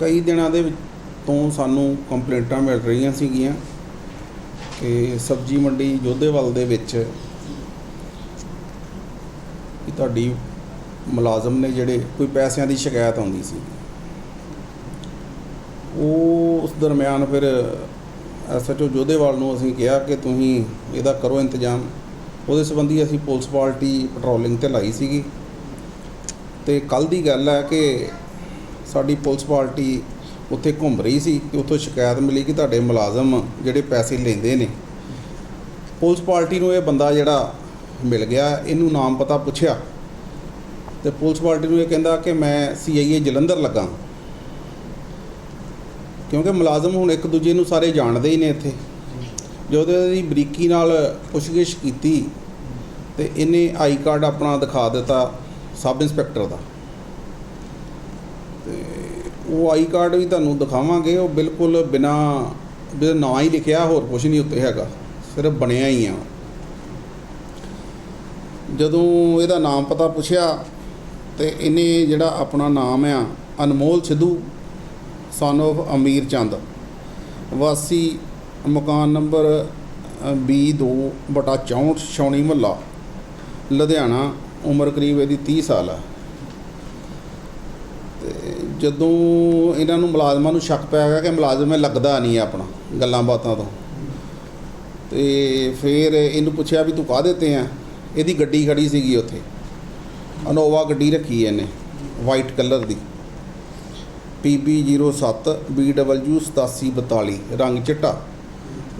ਕਈ ਦਿਨਾਂ ਦੇ ਤੋਂ ਸਾਨੂੰ ਕੰਪਲੇਂਟਾਂ ਮਿਲ ਰਹੀਆਂ ਸੀਗੀਆਂ ਕਿ ਸਬਜ਼ੀ ਮੰਡੀ ਜੋਧੇਵਾਲ ਦੇ ਵਿੱਚ ਕਿ ਤੁਹਾਡੀ ਮੁਲਾਜ਼ਮ ਨੇ ਜਿਹੜੇ ਕੋਈ ਪੈਸਿਆਂ ਦੀ ਸ਼ਿਕਾਇਤ ਆਉਂਦੀ ਸੀ। ਉਹ ਉਸ ਦਰਮਿਆਨ ਫਿਰ ਐਸਐਚਓ ਜੋਧੇਵਾਲ ਨੂੰ ਅਸੀਂ ਕਿਹਾ ਕਿ ਤੁਸੀਂ ਇਹਦਾ ਕਰੋ ਇੰਤਜ਼ਾਮ। ਉਹਦੇ ਸੰਬੰਧੀ ਅਸੀਂ ਪੁਲਿਸ ਪਾਰਟੀ ਪੈਟਰੋਲਿੰਗ ਤੇ ਲਾਈ ਸੀਗੀ। ਤੇ ਕੱਲ ਦੀ ਗੱਲ ਹੈ ਕਿ ਸਾਡੀ ਪੁਲਿਸ ਪਾਰਟੀ ਉੱਥੇ ਘੁੰਮ ਰਹੀ ਸੀ ਕਿ ਉੱਥੋਂ ਸ਼ਿਕਾਇਤ ਮਿਲੀ ਕਿ ਤੁਹਾਡੇ ਮੁਲਾਜ਼ਮ ਜਿਹੜੇ ਪੈਸੇ ਲੈਂਦੇ ਨੇ। ਪੁਲਿਸ ਪਾਰਟੀ ਨੂੰ ਇਹ ਬੰਦਾ ਜਿਹੜਾ ਮਿਲ ਗਿਆ, ਇਹਨੂੰ ਨਾਮ ਪਤਾ ਪੁੱਛਿਆ। ਤੇ ਪੁਲਿਸ ਪਾਰਟੀ ਨੂੰ ਇਹ ਕਹਿੰਦਾ ਕਿ ਮੈਂ ਸੀਆਈਏ ਜਲੰਧਰ ਲੱਗਾ। ਕਿਉਂਕਿ ਮੁਲਾਜ਼ਮ ਹੁਣ ਇੱਕ ਦੂਜੇ ਨੂੰ ਸਾਰੇ ਜਾਣਦੇ ਹੀ ਨੇ ਇੱਥੇ। ਜਦੋਂ ਇਹਦੀ ਬਰੀਕੀ ਨਾਲ ਪੁੱਛਗਿੱਛ ਕੀਤੀ ਤੇ ਇਹਨੇ ਆਈ ਕਾਰਡ ਆਪਣਾ ਦਿਖਾ ਦਿੱਤਾ ਸਬ ਇੰਸਪੈਕਟਰ ਦਾ। ਤੇ ਉਹ ਆਈ ਕਾਰਡ ਵੀ ਤੁਹਾਨੂੰ ਦਿਖਾਵਾਂਗੇ। ਉਹ ਬਿਲਕੁਲ ਬਿਨਾ ਬਿਨਾ ਨਾਂ ਹੀ ਲਿਖਿਆ, ਹੋਰ ਕੁਝ ਨਹੀਂ ਉੱਤੇ ਹੈਗਾ। ਸਿਰਫ ਬਣਿਆ ਹੀ ਆ। ਜਦੋਂ ਇਹਦਾ ਨਾਮ ਪਤਾ ਪੁੱਛਿਆ, ਤੇ ਇਹਨੇ ਜਿਹੜਾ ਆਪਣਾ ਨਾਮ ਆ, ਅਨਮੋਲ ਸਿੱਧੂ ਸਨ of ਅਮੀਰ ਚੰਦ। ਵਾਸੀ ਮਕਾਨ ਨੰਬਰ B2 ਬਟਾ 64 ਛਾਉਣੀ ਮਹੱਲਾ, ਲੁਧਿਆਣਾ, ਉਮਰ ਕਰੀਬ ਇਹਦੀ 30 ਸਾਲ ਆ। ਜਦੋਂ ਇਹਨਾਂ ਨੂੰ ਮੁਲਾਜ਼ਮਾਂ ਨੂੰ ਸ਼ੱਕ ਪਿਆ ਗਿਆ ਕਿ ਮੁਲਾਜ਼ਮ ਇਹ ਲੱਗਦਾ ਨਹੀਂ ਹੈ ਆਪਣਾ ਗੱਲਾਂ ਬਾਤਾਂ ਤੋਂ, ਤੇ ਫਿਰ ਇਹਨੂੰ ਪੁੱਛਿਆ ਵੀ ਤੂੰ ਕਾਹ ਦਿੱਤੇ ਆ? ਇਹਦੀ ਗੱਡੀ ਖੜੀ ਸੀਗੀ ਉੱਥੇ। ਅਨੋਵਾ ਗੱਡੀ ਰੱਖੀ ਇਹਨੇ ਵਾਈਟ ਕਲਰ ਦੀ। PB07 BW 8742 ਰੰਗ ਚਿੱਟਾ।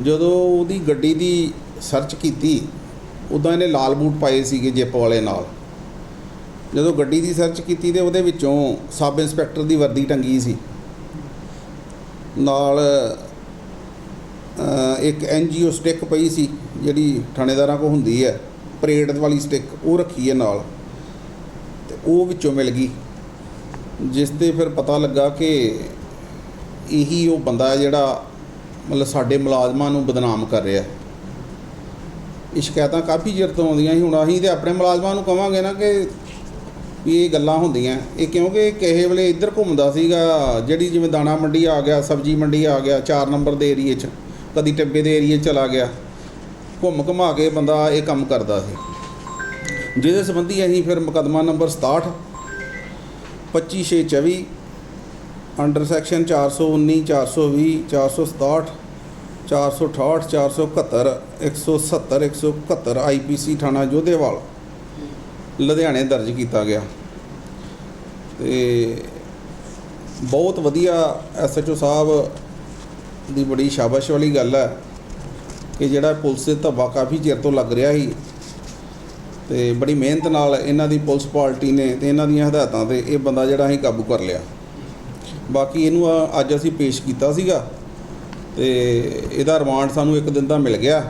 ਜਦੋਂ ਉਹਦੀ ਗੱਡੀ ਦੀ ਸਰਚ ਕੀਤੀ, ਉਦਾਂ ਇਹਨੇ ਲਾਲ ਬੂਟ ਪਾਏ ਸੀਗੇ ਜਿੱਪ ਵਾਲੇ ਨਾਲ। ਜਦੋਂ ਗੱਡੀ ਦੀ ਸਰਚ ਕੀਤੀ ਤੇ ਉਹਦੇ ਵਿੱਚੋਂ ਸਬ ਇੰਸਪੈਕਟਰ ਦੀ ਵਰਦੀ ਟੰਗੀ ਸੀ। ਨਾਲ ਅ, ਇੱਕ ਐਨਜੀਓ ਸਟਿੱਕ ਪਈ ਸੀ ਜਿਹੜੀ ਥਾਣੇਦਾਰਾਂ ਕੋ ਹੁੰਦੀ ਹੈ ਪਰੇਡ ਵਾਲੀ ਸਟਿੱਕ ਉਹ ਰੱਖੀ ਹੈ ਨਾਲ। ਤੇ ਉਹ ਵਿੱਚੋਂ ਮਿਲ ਗਈ। ਜਿਸ ਤੇ ਫਿਰ ਪਤਾ ਲੱਗਾ ਕਿ ਇਹੀ ਉਹ ਬੰਦਾ ਹੈ ਜਿਹੜਾ ਮਤਲਬ ਸਾਡੇ ਮੁਲਾਜ਼ਮਾਂ ਨੂੰ ਬਦਨਾਮ ਕਰ ਰਿਹਾ ਇਹ ਸ਼ਿਕਾਇਤਾਂ ਕਾਫੀ ਚਿਰ ਤੋਂ ਆਉਂਦੀਆਂ ਸੀ। ਹੁਣ ਅਸੀਂ ਤੇ ਆਪਣੇ ਮੁਲਾਜ਼ਮਾਂ ਨੂੰ ਕਵਾਂਗੇ ਨਾ ਕਿ ਵੀ ਇਹ ਗੱਲਾਂ ਹੁੰਦੀਆਂ। ਇਹ ਕਿਉਂਕਿ ਕਿਸੇ ਵੇਲੇ ਇੱਧਰ ਘੁੰਮਦਾ ਸੀਗਾ, ਜਿਹੜੀ ਜਿਵੇਂ ਦਾਣਾ ਮੰਡੀ ਆ ਗਿਆ, ਸਬਜ਼ੀ ਮੰਡੀ ਆ ਗਿਆ 4 ਨੰਬਰ ਦੇ ਏਰੀਏ 'ਚ, ਕਦੀ ਟੱਬੇ ਦੇ ਏਰੀਏ 'ਚ ਚਲਾ ਗਿਆ। ਘੁੰਮ ਘੁਮਾ ਕੇ ਬੰਦਾ ਇਹ ਕੰਮ ਕਰਦਾ ਸੀ। ਜਿਹਦੇ ਸੰਬੰਧੀ ਅਸੀਂ ਫਿਰ ਮੁਕੱਦਮਾ ਨੰਬਰ 67 25624 ਅੰਡਰ ਸੈਕਸ਼ਨ 419 420 467 468 471 170 171 ਆਈਪੀਸੀ ਥਾਣਾ ਜੋਧੇਵਾਲ। ਲੁਧਿਆਣੇ ਦਰਜ ਕੀਤਾ ਗਿਆ। ਤੇ ਬਹੁਤ ਵਧੀਆ ਐਸਐਚਓ ਸਾਹਿਬ ਦੀ ਬੜੀ ਸ਼ਾਬਾਸ਼ ਵਾਲੀ ਗੱਲ ਹੈ ਕਿ ਜਿਹੜਾ ਪੁਲਿਸ ਦੇ ਧੱਬਾ ਕਾਫੀ ਚਿਰ ਤੋਂ ਲੱਗ ਰਿਹਾ ਸੀ ਤੇ ਬੜੀ ਮਿਹਨਤ ਨਾਲ ਇਹਨਾਂ ਦੀ ਪੁਲਿਸ ਪਾਰਟੀ ਨੇ ਤੇ ਇਹਨਾਂ ਦੀਆਂ ਹਦਾਇਤਾਂ ਤੇ ਇਹ ਬੰਦਾ ਜਿਹੜਾ ਅਸੀਂ ਕਾਬੂ ਕਰ ਲਿਆ। ਬਾਕੀ ਇਹਨੂੰ ਅੱਜ ਅਸੀਂ ਪੇਸ਼ ਕੀਤਾ ਸੀਗਾ ਤੇ ਇਹਦਾ ਰਿਮਾਂਡ ਸਾਨੂੰ ਇੱਕ ਦਿਨ ਦਾ ਮਿਲ ਗਿਆ।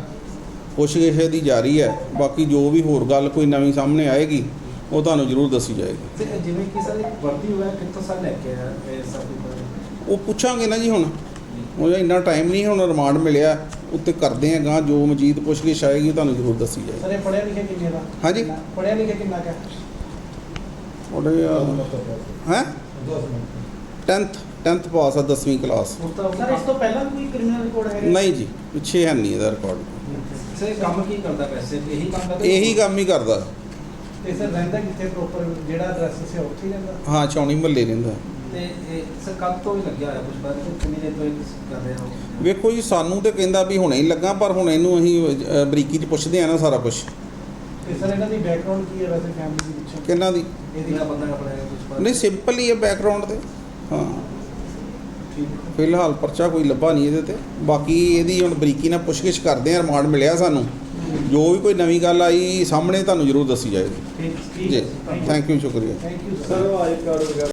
ਪੁੱਛਗਿੱਛ ਦੀ ਜਾਰੀ ਹੈ ਬਾਕੀ ਜੋ ਵੀ ਹੋਰ ਗੱਲ ਕੋਈ ਨਵੀਂ ਸਾਹਮਣੇ ਆਏਗੀ ਉਹ ਤੁਹਾਨੂੰ ਜ਼ਰੂਰ ਦੱਸੀ ਜਾਏਗੀ। ਤੇ ਜਿਵੇਂ ਕਿ ਸਰ ਇੱਕ ਵਰਦੀ ਹੋਇਆ ਕਿੱਥੋਂ ਸਰ ਲੈ ਕੇ ਆਇਆ ਇਹ ਸਭ ਕੁਝ? ਉਹ ਪੁੱਛਾਂਗੇ ਨਾ ਜੀ ਹੁਣ। ਉਹ ਇੰਨਾ ਟਾਈਮ ਨਹੀਂ ਹੁਣ ਰਿਮਾਂਡ ਮਿਲਿਆ ਉੱਤੇ ਕਰਦੇ ਆ ਗਾਂ ਜੋ ਮਜੀਦ ਪੁੱਛਗਿੱਛ ਆਏਗੀ ਤੁਹਾਨੂੰ ਜ਼ਰੂਰ ਦੱਸੀ ਜਾਏਗੀ। ਸਰ ਇਹ ਪੜਿਆ ਲਿਖਿਆ ਕਿੰਨੇ ਦਾ? ਹਾਂਜੀ। ਪੜਿਆ ਲਿਖਿਆ ਕਿੰਨਾ ਕਾ ਉਹਦੇ ਹੈ? 10th 10th ਪਾਸ ਆ 10ਵੀਂ ਕਲਾਸ। ਸਰ ਇਸ ਤੋਂ ਪਹਿਲਾਂ ਕੋਈ ਕ੍ਰਿਮੀਨਲ ਰਿਕਾਰਡ ਹੈ ਨਹੀਂ ਜੀ ਪਿੱਛੇ ਹੈ ਨਹੀਂ ਇਹਦਾ ਰਿਕਾਰਡ ਸਰ ਕੰਮ ਕੀ ਕਰਦਾ ਵੈਸੇ ਇਹੀ ਕੰਮ ਕਰਦਾ ਇਹੀ ਕੰਮ ਹੀ ਕਰਦਾ। ਤੇ ਸਰ ਰਹਿੰਦਾ ਕਿੱਥੇ ਪ੍ਰੋਪਰ ਜਿਹੜਾ ਐਡਰੈਸ ਸੀ ਉੱਥੇ ਹੀ ਰਹਿੰਦਾ? ਹਾਂ ਚੌਣੀ ਮਹੱਲੇ ਰਹਿੰਦਾ। ਤੇ ਇਹ ਸਰ ਕੱਲ ਤੋਂ ਹੀ ਲੱਗਿਆ ਹੋਇਆ ਕੁਝ ਬਾਅਦ ਕਿੰਨੀ ਦੇਰ ਤੋਂ ਇਹ ਕਰ ਰਹੇ ਹੋ ਵੇਖੋ ਜੀ ਸਾਨੂੰ ਤੇ ਕਹਿੰਦਾ ਵੀ ਹੁਣੇ ਹੀ ਲੱਗਾ ਪਰ ਹੁਣ ਇਹਨੂੰ ਅਸੀਂ ਅ, ਬਰੀਕੀ 'ਚ ਪੁੱਛਦੇ ਆ ਨਾ ਸਾਰਾ ਕੁਝ ਤੇ ਸਰ ਇਹਨਾਂ ਦੀ ਬੈਕਗ੍ਰਾਉਂਡ ਕੀ ਹੈ ਵੈਸੇ ਫੈਮਿਲੀ ਦੇ ਕਿੰਨਾ ਦੀ? ਇਹਦੀ ਦਾ ਬੰਦਾ ਆਪਣਾ ਕੁਝ ਬਾਅਦ ਨਹੀਂ ਸਿੰਪਲ ਹੀ ਹੈ ਬੈਕਗ੍ਰਾਉਂਡ ਤੇ। ਹਾਂ। ਫਿਲਹਾਲ ਪਰਚਾ ਕੋਈ ਲੱਭਾ ਨਹੀਂ ਇਹਦੇ ਤੇ। ਬਾਕੀ ਇਹਦੀ ਹੁਣ ਬਰੀਕੀ ਨਾਲ ਪੁੱਛਗਿੱਛ ਕਰਦੇ ਆ ਰਿਮਾਂਡ ਮਿਲਿਆ ਸਾਨੂੰ। ਜੋ ਵੀ ਕੋਈ ਨਵੀਂ ਗੱਲ ਆਈ ਸਾਹਮਣੇ ਤੁਹਾਨੂੰ ਜ਼ਰੂਰ ਦੱਸੀ ਜਾਏਗੀ। ਜੀ ਥੈਂਕ ਯੂ ਸ਼ੁਕਰੀਆ। Thank you sir I card ਵਗੈਰਾ